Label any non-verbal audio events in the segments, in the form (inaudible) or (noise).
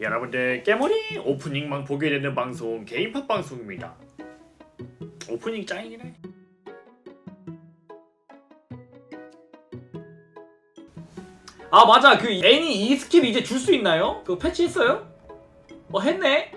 여러분들 깨머리 오프닝만 보게 되는 방송 개인팝 방송입니다. 오프닝 짱이긴 해. 아 맞아 그 애니 이 스킵 이제 줄 수 있나요? 그거 패치했어요? 어 했네?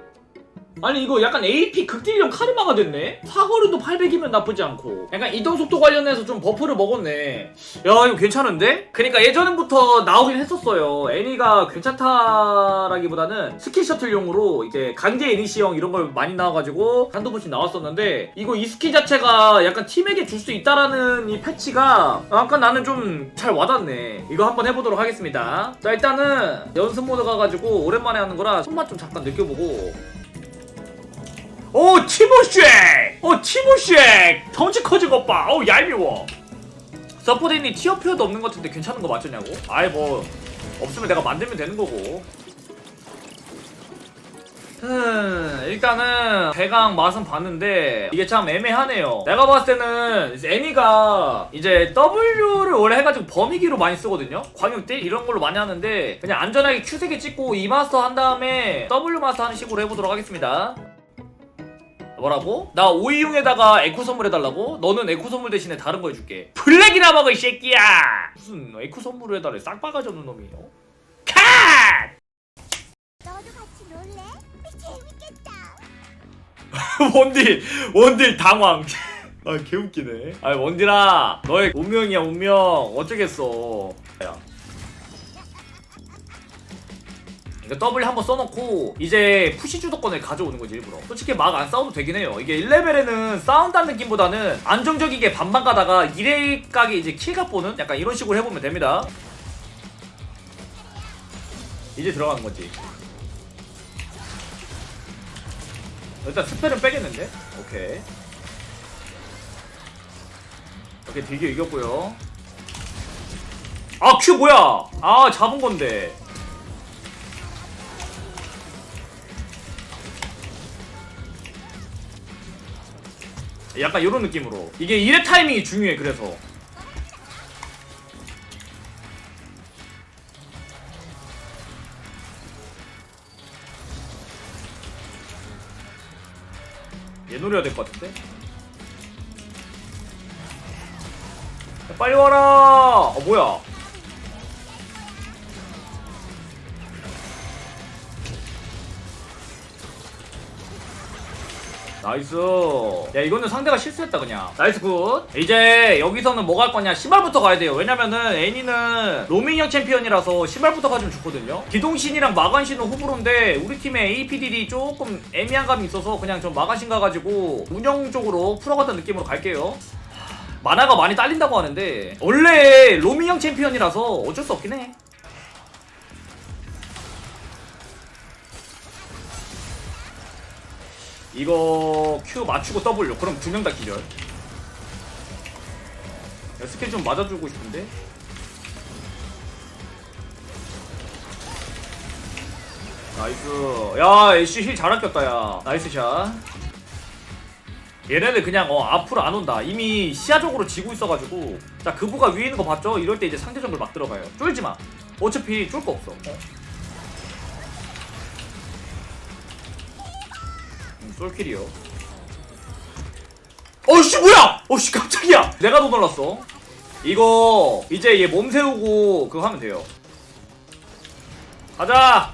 아니 이거 약간 AP 극딜형 카르마가 됐네? 사거리도 800이면 나쁘지 않고. 약간 이동 속도 관련해서 좀 버프를 먹었네. 야 이거 괜찮은데? 그니까 예전부터 나오긴 했었어요. 애니가 괜찮다라기보다는 스킬 셔틀용으로 이제 강제 애니시형 이런 걸 많이 나와가지고 한두 번씩 나왔었는데 이거 이 스킬 자체가 약간 팀에게 줄 수 있다라는 이 패치가 아까 나는 좀 잘 와닿네. 이거 한번 해보도록 하겠습니다. 자 일단은 연습 모드 가가지고 오랜만에 하는 거라 손맛 좀 잠깐 느껴보고 오 티모쉐! 오 티모쉐! 덩치 커진 것 봐. 어우 얄미워. 서포트니 티어 표도 없는 것 같은데 괜찮은 거 맞죠?냐고? 아이 뭐 없으면 내가 만들면 되는 거고. 음, 일단은 대강 맛은 봤는데 이게 참 애매하네요. 내가 봤을 때는 애니가 이제 W를 원래 해가지고 범위기로 많이 쓰거든요. 광역딜 이런 걸로 많이 하는데 그냥 안전하게 Q3개 찍고 E 마스터 한 다음에 W 마스터 하는 식으로 해보도록 하겠습니다. 뭐라고? 나 오이용에다가 에코 선물 해달라고? 너는 에코 선물 대신에 다른 거 해줄게. 블랙이나 먹어 이 새끼야. 무슨 에코 선물을 해달래? 싹바가지 없는 놈이요. 컷! 너도 같이 놀래? 재밌겠다. (laughs) 원딜 원딜 당황. (laughs) 아 개웃기네. 아 원딜아 너의 운명이야 운명 어쩌겠어. 야. 이거 더블 한번 써놓고 이제 푸시 주도권을 가져오는 거지 일부러. 솔직히 막 안 싸워도 되긴 해요. 이게 1레벨에는 싸운다는 느낌보다는 안정적이게 반반 가다가 2레 가게 이제 킬각 보는 약간 이런 식으로 해보면 됩니다. 이제 들어가는 거지. 일단 스펠은 빼겠는데? 오케이. 오케이 되게 이겼고요. 아 큐 뭐야? 아 잡은 건데 약간 이런 느낌으로 이게 1회 타이밍이 중요해 그래서 얘 노려야 될 것 같은데? 야, 빨리 와라! 어 뭐야? 나이스. 야 이거는 상대가 실수했다 그냥. 나이스 굿. 이제 여기서는 뭐 갈 거냐? 신발부터 가야 돼요. 왜냐면은 애니는 로밍형 챔피언이라서 신발부터 가지면 좋거든요. 기동신이랑 마간신은 호불호인데 우리 팀의 APDD 조금 애매한 감이 있어서 그냥 전 마간신 가가지고 운영적으로 풀어갔던 느낌으로 갈게요. 만화가 많이 딸린다고 하는데 원래 로밍형 챔피언이라서 어쩔 수 없긴 해. 이거 Q 맞추고 W. 그럼 두 명 다 기절. 야, 스킬 좀 맞아주고 싶은데? 나이스. 야 애쉬 힐 잘 아꼈다 야. 나이스 샷. 얘네들 그냥 어 앞으로 안 온다. 이미 시야적으로 지고 있어가지고. 자 그부가 위에 있는 거 봤죠? 이럴 때 이제 상대 정글 막 들어가요. 쫄지마. 어차피 쫄 거 없어 솔킬이요. 어씨 뭐야? 어씨 깜짝이야. 내가 더 놀랐어. 이거 이제 얘 몸 세우고 그거 하면 돼요. 가자.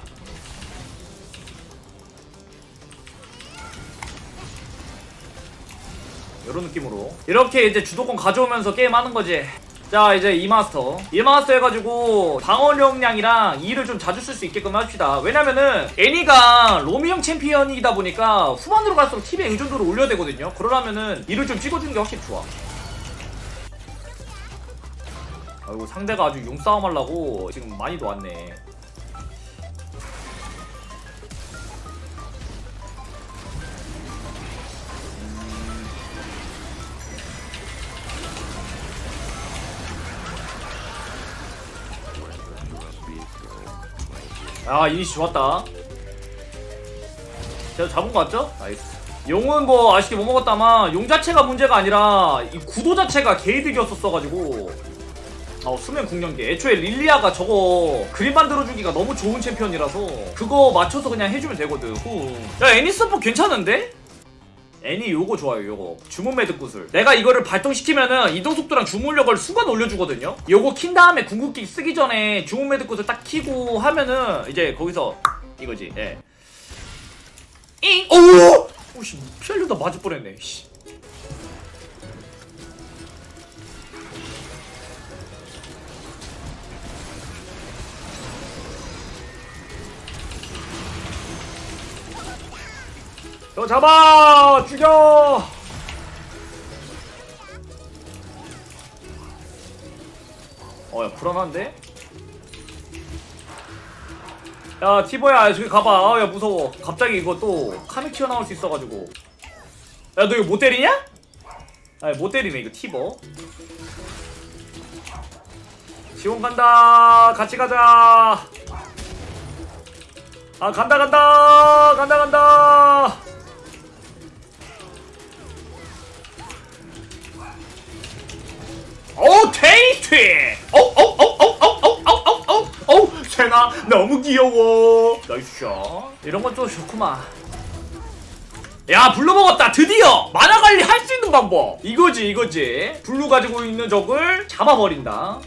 이런 느낌으로 이렇게 이제 주도권 가져오면서 게임 하는 거지. 자 이제 이마스터. 이마스터 해가지고 방어력량이랑 E를 좀 자주 쓸 수 있게끔 합시다. 왜냐면은 애니가 로미형 챔피언이다 보니까 후반으로 갈수록 팁의 의존도를 올려야 되거든요. 그러려면은 E를 좀 찍어주는 게 확실히 좋아. 아이고 상대가 아주 용싸움 하려고 지금 많이 놓았네 아 이니시 좋았다 제가 잡은 거 같죠? 나이스 용은 뭐 아쉽게 못 먹었다만 용 자체가 문제가 아니라 이 구도 자체가 게이득이었었어가지고 어, 수면 공룡기. 애초에 릴리아가 저거 그림 만들어주기가 너무 좋은 챔피언이라서 그거 맞춰서 그냥 해주면 되거든. 후. 야, 애니스포 괜찮은데? 애니 요거 좋아요, 요거. 주문 매듭 구슬. 내가 이거를 발동시키면은 이동 속도랑 주문력을 순간 올려주거든요? 요거 킨 다음에 궁극기 쓰기 전에 주문 매듭 구슬 딱 키고 하면은 이제 거기서 이거지, 예. 잉! 오! 오씨, 피하려다 맞을 뻔했네, 씨. 너 잡아! 죽여! 어, 야, 불안한데? 야, 티보야, 저기 가봐. 아, 야, 무서워. 갑자기 이거 또 카미 튀어나올 수 있어가지고. 야, 너 이거 못 때리냐? 아, 못 때리네, 이거 티버. 지원 간다. 같이 가자. 아, 간다, 간다. 간다, 간다. 오 테이트! 오오오오오오오오오 세나 너무 귀여워. 나이스 샷. 이런 건 좀 좋구만. 야 블루 먹었다 드디어 만화 관리 할 수 있는 방법 이거지 이거지 블루 가지고 있는 적을 잡아버린다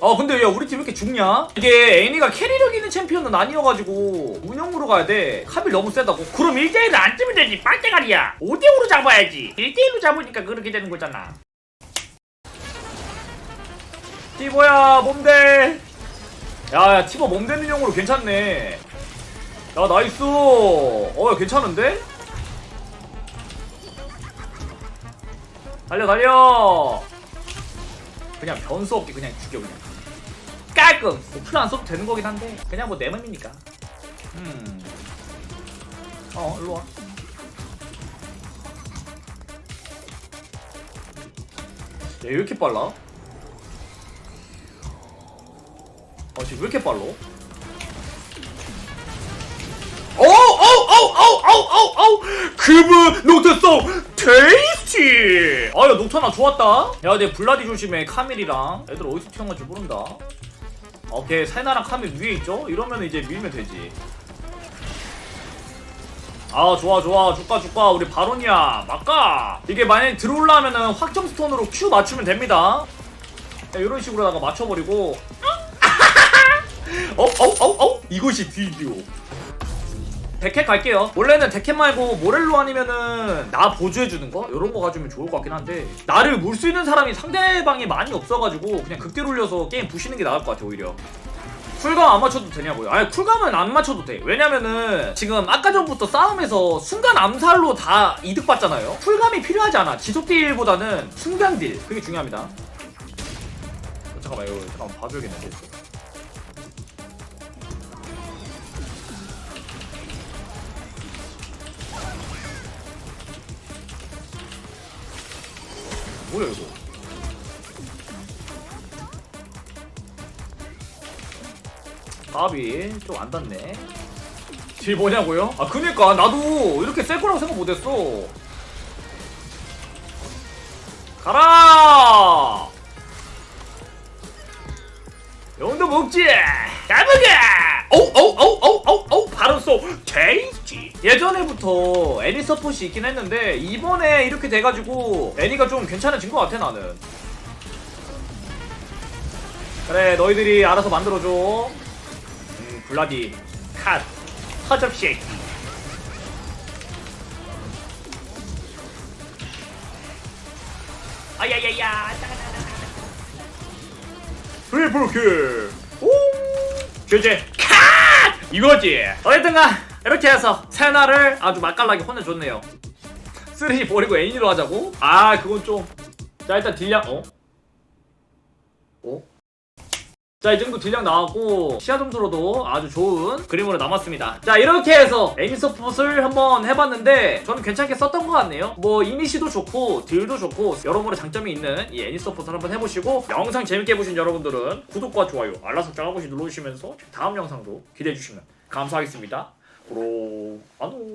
어 근데 야 우리 팀 왜 이렇게 죽냐 이게 애니가 캐리력 있는 챔피언은 아니어가지고 운영으로 가야 돼 카빌 너무 세다고 그럼 1대1을 안 뜨면 되지 빨대가리야 5대5로 잡아야지 1대1로 잡으니까 그렇게 되는 거잖아 티보야 몸대. 야 야 티보 몸대는 용으로 괜찮네. 야 나이스. 어야 괜찮은데? 달려 달려. 그냥 변수 없게 그냥 죽여 그냥. 깔끔. 오플 안 써도 되는 거긴 한데 그냥 뭐 내 맘이니까. 음어 일로와. 얘왜 이렇게 빨라? 아 지금 왜 이렇게 빨라? 오오오오오오오 그분 녹턴송 테이스티! 아야 녹턴아 좋았다. 야내 블라디 조심해 카밀이랑. 애들 어디서 튀어나올 줄 모른다. 오케이 사이나랑 카밀 위에 있죠? 이러면 이제 밀면 되지. 아 좋아 좋아. 주가 주가 우리 바론이야 막가! 이게 만약에 들어올라면은 확정 스톤으로 Q 맞추면 됩니다. 야, 이런 식으로다가 맞춰버리고 어 어 어 어 이것이 딜듀오 데켓 갈게요. 원래는 데켓 말고 모렐로 아니면은 나 보조해주는 거? 이런 거 가지면 좋을 것 같긴 한데 나를 물 수 있는 사람이 상대방이 많이 없어가지고 그냥 극대로 올려서 게임 부시는 게 나을 것 같아 오히려. 쿨감 안 맞춰도 되냐고요? 아니 쿨감은 안 맞춰도 돼. 왜냐면은 지금 아까 전부터 싸움에서 순간 암살로 다 이득 봤잖아요. 쿨감이 필요하지 않아. 지속 딜보다는 순간 딜 그게 중요합니다. 어, 잠깐만 이거 잠깐만 봐줘야겠는데. 뭐야 이거? 밥이 좀안 닿네. 딜 뭐냐고요? 아 그니까 나도 이렇게 셀 거라고 생각 못했어. 가라. 영도 먹지. 잘 먹어. 오오오오오오 바로 쏘 테이스티. 예전에부터 애니 서폿이 있긴 했는데 이번에 이렇게 돼가지고 애니가 좀 괜찮아진 것 같아 나는. 그래 너희들이 알아서 만들어줘. 음 블라디 컷 허접 쉐이키. 아야야야. 트리플킬 오 제제 컷 이거지 어쨌든간 이렇게 해서 세나를 아주 맛깔나게 혼내줬네요 쓰레기 버리고 애니로 하자고? 아 그건 좀자 일단 딜량 어? 어? 자, 이 정도 딜량 나왔고, 시야 점수로도 아주 좋은 그림으로 남았습니다. 자, 이렇게 해서 애니서폿을 한번 해봤는데, 저는 괜찮게 썼던 것 같네요. 뭐, 이니시도 좋고, 딜도 좋고, 여러모로 장점이 있는 이 애니서폿을 한번 해보시고, 영상 재밌게 보신 여러분들은 구독과 좋아요, 알람 설정 한 번씩 눌러주시면서, 다음 영상도 기대해주시면 감사하겠습니다. 그럼, 안녕.